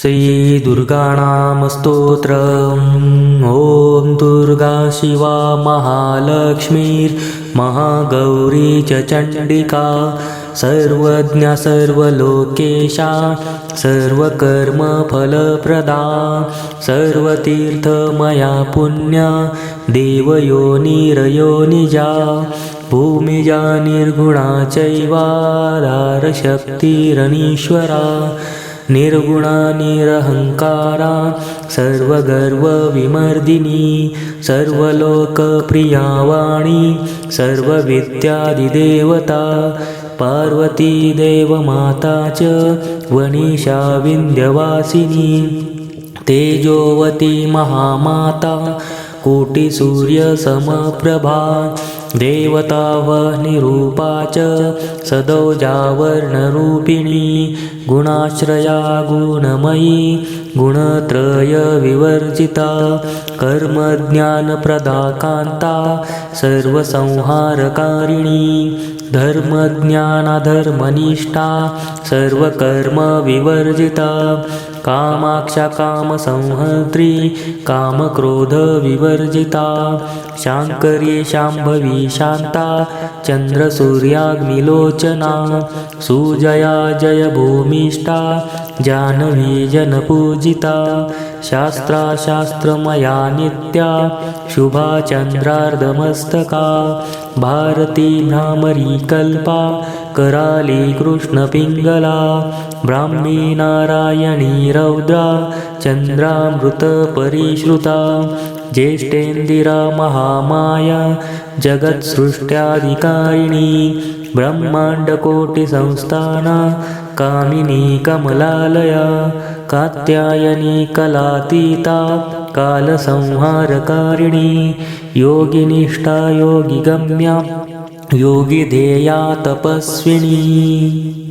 श्रीदुर्गाणामस्तोत्रम्। ॐ दुर्गा शिवा महालक्ष्मीर्महागौरी च चण्डिका सर्वज्ञा सर्वलोकेशा सर्वकर्मफलप्रदा सर्वतीर्थमया पुण्या देवयोनिरयोनिजा भूमिजा निर्गुणा चैवाधारशक्तिरनीश्वरा। निर्गुणा निरहङ्कारा सर्वगर्वविमर्दिनी सर्वलोकप्रिया वाणी सर्वविद्यादिदेवता पार्वती देवमाता च वनिषा विन्ध्यवासिनी तेजोवती महामाता कोटिसूर्यसमप्रभा देवता वह्निरूपा च सदौजावर्णरूपिणी गुणाश्रया गुणमयी गुणत्रयविवर्जिता कर्मज्ञानप्रदा कान्ता सर्वसंहारकारिणी धर्मज्ञानधर्मनिष्ठा सर्वकर्मविवर्जिता कामाक्षा कामसंहर्त्री कामक्रोधविवर्जिता शाङ्करी शाम्भवी शान्ता चन्द्रसूर्याग्निलोचना सुजया जयभूमिष्ठा जाह्नवी जनपूजिता शास्त्राशास्त्रमया नित्या शुभा चन्द्रार्धमस्तका भारती भ्रामरी कल्पा कराली कृष्णपिङ्गला ब्राह्मी नारायणी रौद्रा चन्द्रामृतपरिश्रुता ज्येष्ठेन्दिरा महामाया जगत्सृष्ट्याधिकारिणी ब्रह्माण्डकोटिसंस्थाना कामिनी कमलालया कात्यायनी कलातीता कालसंहारकारिणी योगिनिष्ठा योगिगम्या योगिधेया तपस्विनी